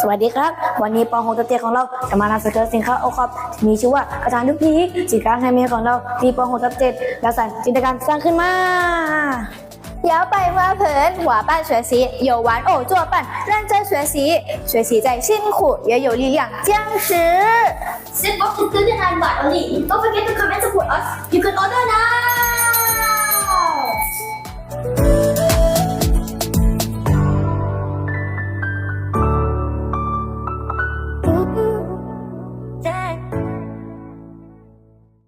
สวัสดีครับ วันนี้ปองหงตัวเตียของเราจะมานำเสนอสินค้าโอคอปที่มีชื่อว่ากระถางทุกพีสินค้าไฮเมของเราที่ปองหงตัวเจ็ดและสรรจินตการสร้างขึ้นมาเย้าไปว่าเผินหัว花盆，伙伴学习，有玩偶作伴，认真学习，学习在辛苦也有力量，坚持。This box is good and hard only. Don't forget to comment support us. You can order.